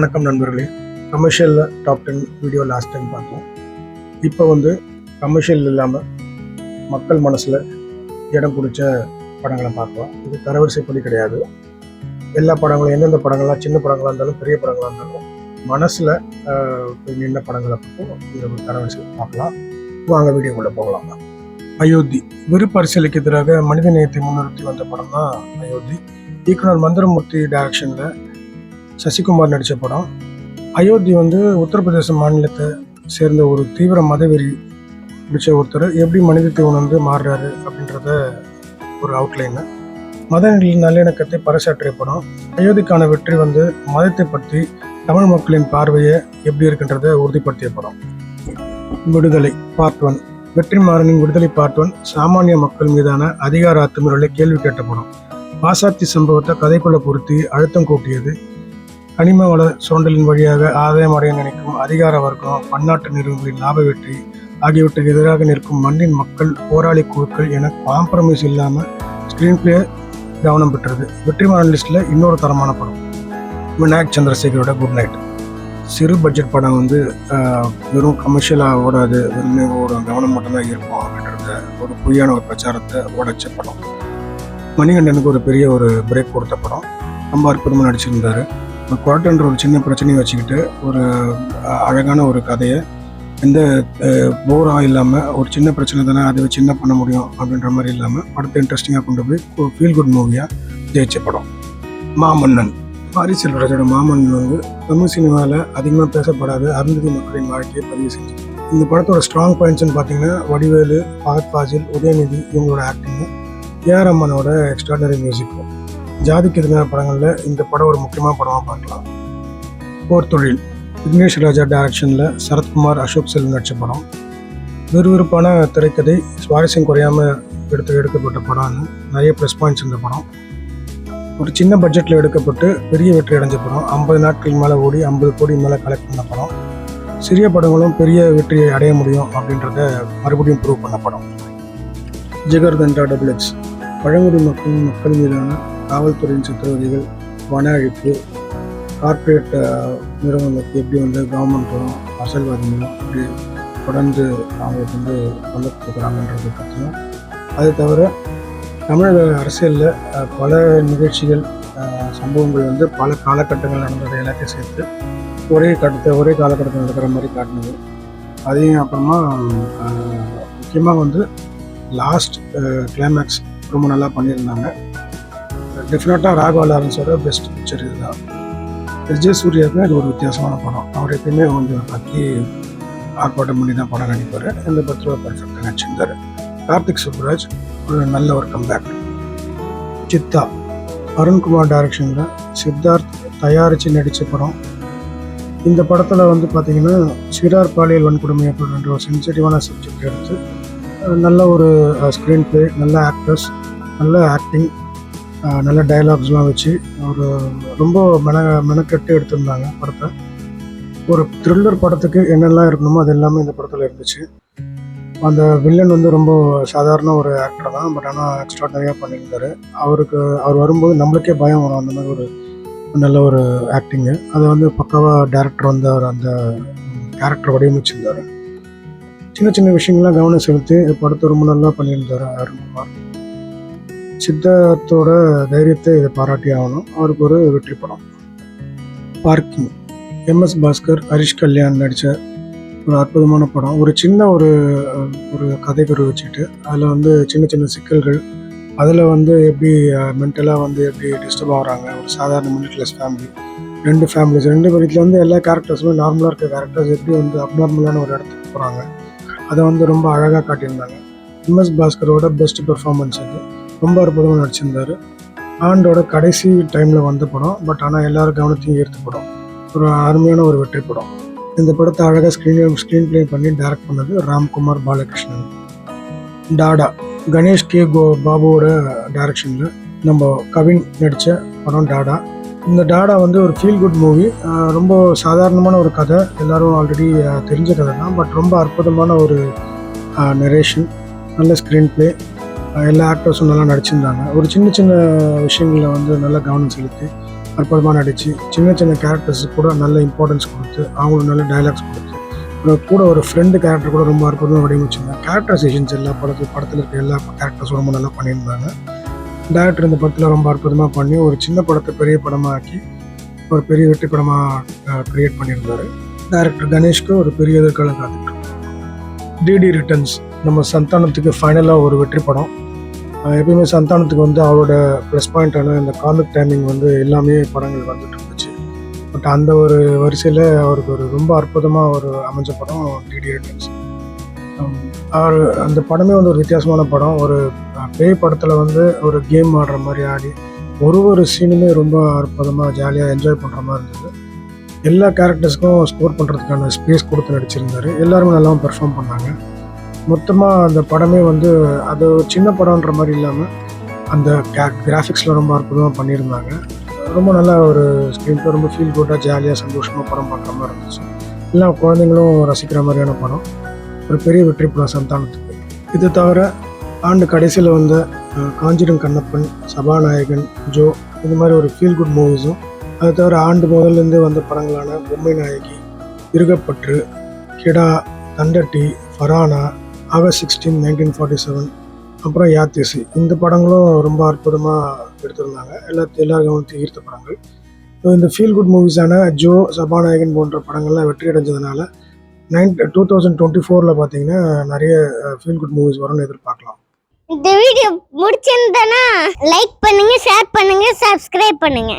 வணக்கம் நண்பர்களே. கமர்ஷியலில் top ten video last time பார்த்தோம். இப்போ வந்து கமர்ஷியல் இல்லாமல் மக்கள் மனசில் இடம் பிடிச்ச படங்களை பார்க்கலாம். இது தரவரிசைப்படி கிடையாது. எல்லா படங்களும் எந்தெந்த படங்கள்லாம் சின்ன படங்களாக இருந்தாலும் பெரிய படங்களாக இருந்தாலும் மனசில் நின்ன படங்களை பற்றி இந்த ஒரு தரவரிசை பார்க்கலாம். வாங்க வீடியோக்குள்ளே போகலாம். அயோத்தி வெறுப்பரிசலுக்கு எதிராக மனித நேயத்தை முன்னிறுத்தி வந்த படம் தான் அயோத்தி. இயக்குனர் மந்திரமூர்த்தி டைரக்ஷனில் சசிகுமார் நடித்த படம். அயோத்தி வந்து உத்தரப்பிரதேச மாநிலத்தை சேர்ந்த ஒரு தீவிர மதவெறி பிடிச்ச ஒருத்தர். எப்படி மனிதத்தை உணர்ந்து மாறுறாரு அப்படின்றத ஒரு அவுட்லைனு மத நல்லிணக்கத்தை பறைசாற்றிய படம். அயோத்திக்கான வெற்றி வந்து மதத்தை பற்றி தமிழ் மக்களின் பார்வையை எப்படி இருக்கின்றத உறுதிப்படுத்திய படம். விடுதலை பார்ட் ஒன் வெற்றிமாறனின் விடுதலை பார்ட் ஒன் சாமானிய மக்கள் மீதான அதிகார அத்துமுறைகளை கேள்வி கேட்ட படம். பாசாத்தி சம்பவத்தை கதைக்குள்ள பொருத்தி அழுத்தம் கூட்டியது கனிம வள சுரண்டலின் வழியாக ஆதாயம் அடைய நினைக்கும் அதிகார வர்க்கம் பன்னாட்டு நிறுவனங்களின் லாப வெற்றி ஆகியவற்றுக்கு எதிராக நிற்கும் மண்ணின் மக்கள் போராளி குழுக்கள் என காம்ப்ரமைஸ் இல்லாமல் ஸ்க்ரீன் பிளே கவனம் பெற்றது. வெற்றிமாறன் லிஸ்ட்டில் இன்னொரு தரமான படம். விநாயக் சந்திரசேகரோட குட் நைட் சிறு பட்ஜெட் படம் வந்து வெறும் கமர்ஷியலாக ஓடாது வெறும் ஒரு கவனம் மட்டும்தான் இருக்கும் அப்படின்றத ஒரு பொய்யான ஒரு பிரச்சாரத்தை ஓடச்ச படம். மணிகண்டனுக்கு ஒரு பெரிய ஒரு பிரேக் கொடுத்த படம். ரொம்ப அற்புதமாக நடிச்சிருந்தார். ஒரு குவார்டன்ற ஒரு சின்ன பிரச்சனையை வச்சுக்கிட்டு ஒரு அழகான ஒரு கதையை எந்த போராக இல்லாமல் ஒரு சின்ன பிரச்சனை தானே அதை வச்சு என்ன பண்ண முடியும் அப்படின்ற மாதிரி இல்லாமல் படத்தை இன்ட்ரெஸ்டிங்காக கொண்டு போய் ஃபீல் குட் மூவியாக ஜெயிச்ச படம். மாமன்னன். மாரி செல்வராஜோட மாமன்னன் வந்து தமிழ் சினிமாவில் அதிகமாக பேசப்படாத அருந்ததி மக்களின் வாழ்க்கையை பதிவு செஞ்சு இந்த படத்தோட ஸ்ட்ராங் பாயிண்ட்ஸ்னு பார்த்தீங்கன்னா வடிவேலு பகத் ஃபாசில் உதயநிதி இவங்களோட ஆக்டிங்கு ஏஆர் அம்மனோட எக்ஸ்ட்ராடனரி மியூசிக்கும் ஜாதிக்கு எதிரான படங்களில் இந்த படம் ஒரு முக்கியமான படமாக பார்க்கலாம். போர் தொழில். விக்னேஷ் ராஜா டைரக்ஷனில் சரத்குமார் அசோக் செல்வம் நடித்த படம். விறுவிறுப்பான திரைக்கதை சுவாரஸ்யம் குறையாமல் எடுத்து எடுக்கப்பட்ட படம்னு நிறைய ப்ரெஸ் பாயிண்ட்ஸ் இந்த படம். ஒரு சின்ன பட்ஜெட்டில் எடுக்கப்பட்டு பெரிய வெற்றி அடைஞ்ச படம். ஐம்பது நாட்கள் மேலே ஓடி ஐம்பது கோடி மேலே கலெக்ட் பண்ண படம். சிறிய படங்களும் பெரிய வெற்றியை அடைய முடியும் அப்படின்றத மறுபடியும் ப்ரூவ் பண்ண படம். ஜிகர் தண்டா டபுள் எக்ஸ் பழங்குடி மக்கள் மக்கள் மீதான காவல்துறையின் சித்திரவதைகள் வன அழிப்பு கார்ப்பரேட் நிறுவனங்களுக்கு எப்படி வந்து கவர்மெண்ட்டும் அரசியல்வாதிகளும் அப்படி தொடர்ந்து அவங்களுக்கு வந்து கொண்டு பற்றியும் அது தவிர தமிழக அரசியலில் பல நிகழ்ச்சிகள் சம்பவங்கள் வந்து பல காலகட்டங்கள் நடந்ததை எல்லாத்தையும் சேர்த்து ஒரே கட்டத்தை ஒரே காலகட்டத்தில் நடக்கிற மாதிரி காட்டினது. அதையும் அப்புறமா முக்கியமாக வந்து லாஸ்ட் கிளைமேக்ஸ் ரொம்ப நல்லா பண்ணியிருந்தாங்க. டெஃபினட்டாக ராகவா லாரன்ஸோட பெஸ்ட் பிக்சர் இதுதான். விஜய் சூர்யாவுக்கு இது ஒரு வித்தியாசமான படம். அவர் எப்பயுமே கொஞ்சம் பற்றி ஆர்ப்பாட்டம் பண்ணி தான் படம் நடிப்பார். இந்த படத்தில் பர்ஃபெக்டாக நடிச்சிருந்தார். கார்த்திக் சுப்ராஜ் ஒரு நல்ல ஒரு கம்பேக் சித்தா அருண்குமார் டைரக்ஷனில் சித்தார்த் தயாரித்து நடித்த படம். இந்த படத்தில் வந்து பார்த்திங்கன்னா சிறார் பாலியல் வன்கொடுமை அப்படின்ற ஒரு சென்சிட்டிவான சப்ஜெக்ட் எடுத்து நல்ல ஒரு ஸ்க்ரீன் பிளே நல்ல ஆக்டர்ஸ் நல்ல ஆக்டிங் நல்ல டயலாக்ஸ்லாம் வச்சு ஒரு ரொம்ப மென மெனக்கெட்டு எடுத்திருந்தாங்க படத்தை. ஒரு த்ரில்லர் படத்துக்கு என்னெல்லாம் இருக்கணுமோ அது எல்லாமே இந்த படத்தில் இருந்துச்சு. அந்த வில்லன் வந்து ரொம்ப சாதாரண ஒரு ஆக்டர் தான் பட் ஆனால் எக்ஸ்ட்ராடனரியாக பண்ணியிருந்தாரு. அவருக்கு அவர் வரும்போது நம்மளுக்கே பயம் வரும் அந்த மாதிரி ஒரு நல்ல ஒரு ஆக்டிங்கு அதை வந்து பக்காவாக டேரக்டர் வந்து அவர் அந்த கேரக்டர் வடிவமைச்சிருந்தார். சின்ன சின்ன விஷயங்கள்லாம் கவனம் செலுத்தி படத்தை ரொம்ப நல்லா பண்ணியிருந்தார் அருண்குமார் சித்தார்த்தோட தைரியத்தை இதை பாராட்டி ஆகணும். அவருக்கு ஒரு வெற்றி படம். பார்க்கிங். எம்எஸ் பாஸ்கர் ஹரிஷ் கல்யாண் நடித்த ஒரு அற்புதமான படம். ஒரு சின்ன ஒரு ஒரு கதைக்குரு வச்சுட்டு அதில் வந்து சின்ன சின்ன சிக்கல்கள் அதில் வந்து எப்படி மென்டலாக வந்து எப்படி டிஸ்டர்ப் ஆகிறாங்க? ஒரு சாதாரண மிடில் கிளாஸ் ஃபேமிலி ரெண்டு ஃபேமிலிஸ் ரெண்டு வீட்டில் வந்து எல்லா கேரக்டர்ஸுமே நார்மலாக இருக்க கேரக்டர்ஸ் எப்படி வந்து அப்நார்மலான ஒரு இடத்துக்கு போகிறாங்க அதை வந்து ரொம்ப அழகாக காட்டியிருந்தாங்க. எம்எஸ் பாஸ்கரோட பெஸ்ட் பெர்ஃபார்மன்ஸ் அது. ரொம்ப அற்புதமாக நடிச்சிருந்தாரு. ஆண்டோட கடைசி டைமில் வந்த படம். பட் ஆனால் எல்லாரும் கவனத்தையும் ஈர்த்த படம். ஒரு அருமையான ஒரு வெற்றி படம். இந்த படத்தை அழகாக ஸ்க்ரீன் ஸ்க்ரீன் ப்ளே பண்ணி டைரக்ட் பண்ணது ராம்குமார் பாலகிருஷ்ணன். டாடா. கணேஷ் கே. கோ பாபுவோட டைரக்ஷனில் நம்ம கவின் நடித்த படம் டாடா. இந்த டாடா வந்து ஒரு ஃபீல் குட் மூவி ரொம்ப சாதாரணமான ஒரு கதை. எல்லாரும் ஆல்ரெடி தெரிஞ்ச கதை தான் பட் ரொம்ப அற்புதமான ஒரு நரேஷன் நல்ல ஸ்க்ரீன் ப்ளே எல்லா ஆக்டர்ஸும் நல்லா நடிச்சிருந்தாங்க. ஒரு சின்ன சின்ன விஷயங்களில் வந்து நல்லா கவனம் செலுத்தி அற்புதமாக நடித்து சின்ன சின்ன கேரக்டர்ஸுக்கு கூட நல்ல இம்பார்ட்டன்ஸ் கொடுத்து அவங்களுக்கு நல்ல டைலாக்ஸ் கொடுத்து கூட ஒரு ஃப்ரெண்டு கேரக்டர் கூட ரொம்ப அற்புதமாக வடிவமைச்சிருந்தாங்க. கேரக்டரைசேஷன்ஸ் எல்லா படத்து படத்தில் இருக்க எல்லா கேரக்டர்ஸும் ரொம்ப நல்லா பண்ணியிருந்தாங்க. டேரக்டர் இந்த படத்தில் ரொம்ப அற்புதமாக பண்ணி ஒரு சின்ன படத்தை பெரிய படமாக ஆக்கி ஒரு பெரிய வெற்றி படமாக க்ரியேட் பண்ணியிருந்தாரு. டேரக்டர் கணேஷ்க்கு ஒரு பெரிய எதிர்காலம் காத்துட்டு டிடி ரிட்டர்ன்ஸ் நம்ம சந்தானத்துக்கு ஃபைனலாக ஒரு வெற்றி படம். எப்பயுமே சந்தானத்துக்கு வந்து அவரோட ப்ளஸ் பாயிண்ட்டான இந்த காமிக் டைமிங் வந்து எல்லாமே படங்கள் வந்துட்டு இருந்துச்சு. பட் அந்த ஒரு வரிசையில் அவருக்கு ஒரு ரொம்ப அற்புதமாக ஒரு அமைஞ்ச படம் டிடி அவர் அந்த படமே வந்து ஒரு வித்தியாசமான படம். ஒரு பேய் படத்தில் வந்து ஒரு கேம் ஆடுற மாதிரி ஆடி ஒரு ஒரு சீனுமே ரொம்ப அற்புதமாக ஜாலியாக என்ஜாய் பண்ணுற மாதிரி இருந்தது. எல்லா கேரக்டர்ஸ்க்கும் ஸ்கோர் பண்ணுறதுக்கான ஸ்பேஸ் கொடுத்து நடிச்சிருந்தார். எல்லாருமே நல்லா பெர்ஃபார்ம் பண்ணாங்க. மொத்தமாக அந்த படமே வந்து அது ஒரு சின்ன படம்ன்ற மாதிரி இல்லாமல் அந்த கிராஃபிக்ஸில் ரொம்ப அற்புதமாக பண்ணியிருந்தாங்க. ரொம்ப நல்லா ஒரு ஸ்க்ரீன் ரொம்ப ஃபீல் குட்டாக ஜாலியாக சந்தோஷமாக படம் பார்க்குற மாதிரி இருந்துச்சு. எல்லா குழந்தைங்களும் ரசிக்கிற மாதிரியான படம். ஒரு பெரிய வெற்றி படம் சந்தானத்துக்கு. இது தவிர ஆண்டு கடைசியில் வந்த காஞ்சிடம் காஞ்சிரம் கண்ணப்பன் சபாநாயகன் ஜோ இந்த மாதிரி ஒரு ஃபீல் குட் மூவிஸும் அது தவிர ஆண்டு முதல்லேருந்து வந்த படங்களான Bommai Nayagi Irugapatru Kida Thandatti Farhana August sixteen nineteen forty seven அப்புறம் யாத்திசி இந்த படங்களும் ரொம்ப அற்புதமாக எடுத்திருந்தாங்க. எல்லா எல்லா கவனத்தையும் ஈர்த்த படங்கள். ஸோ இந்த ஃபீல் குட் மூவிஸான ஜோ சபாநாயகன் போன்ற படங்கள்லாம் வெற்றி அடைஞ்சதுனால நைன் டூ தௌசண்ட் டுவெண்ட்டி ஃபோரில் பார்த்தீங்கன்னா நிறைய ஃபீல் குட் மூவிஸ் வரும்னு எதிர்பார்க்கலாம். இந்த வீடியோ முடிச்சிருந்தனா லைக் பண்ணுங்க ஷேர் பண்ணுங்க சப்ஸ்கிரைப் பண்ணுங்க.